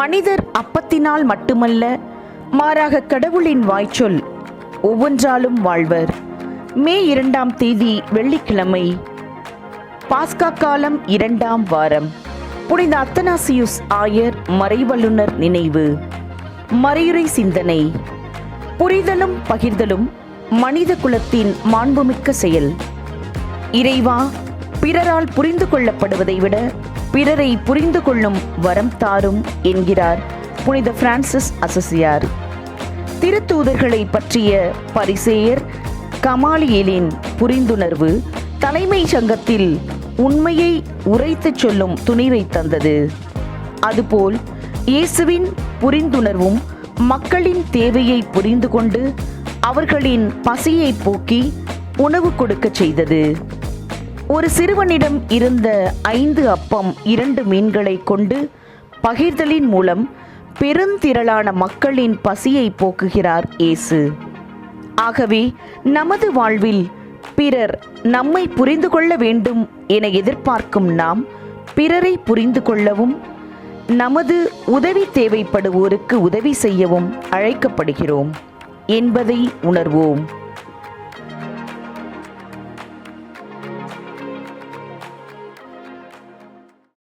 மனிதர் அப்பத்தினால் மட்டுமல்ல மாறாக கடவுளின் வாய்ச்சொல் ஒவ்வொன்றாலும் வாழ்வர். மே இரண்டாம் தேதி வெள்ளிக்கிழமை பாஸ்கா காலம் இரண்டாம் வாரம். புனித அத்தனாசியுஸ் ஆயர் மறைவல்லுனர் நினைவு. மறையுறை சிந்தனை. புரிதலும் பகிர்தலும் மனித குலத்தின் மாண்புமிக்க செயல். இறைவா பிறரால் புரிந்து கொள்ளப்படுவதை விட பிறரை புரிந்து கொள்ளும் வரம் தாரும் என்கிறார் புனித பிரான்சிஸ் அசசியார். திருத்தூதர்களை பற்றிய பரிசேயர் கமாலியலின் புரிந்துணர்வு தலைமை சங்கத்தில் உண்மையை உரைத்துச் சொல்லும் துணிவை தந்தது. அதுபோல் இயேசுவின் புரிந்துணர்வும் மக்களின் தேவையை புரிந்து கொண்டு அவர்களின் பசியை போக்கி உணவு கொடுக்கச் செய்தது. ஒரு சிறுவனிடம் இருந்த ஐந்து அப்பம் இரண்டு மீன்களை கொண்டு பகிர்தலின் மூலம் பெருந்திரளான மக்களின் பசியை போக்குகிறார் இயேசு. ஆகவே நமது வாழ்வில் பிறர் நம்மை புரிந்து கொள்ள வேண்டும் என எதிர்பார்க்கும் நாம் பிறரை புரிந்து கொள்ளவும் நமது உதவி தேவைப்படுவோருக்கு உதவி செய்யவும் அழைக்கப்படுகிறோம் என்பதை உணர்வோம்.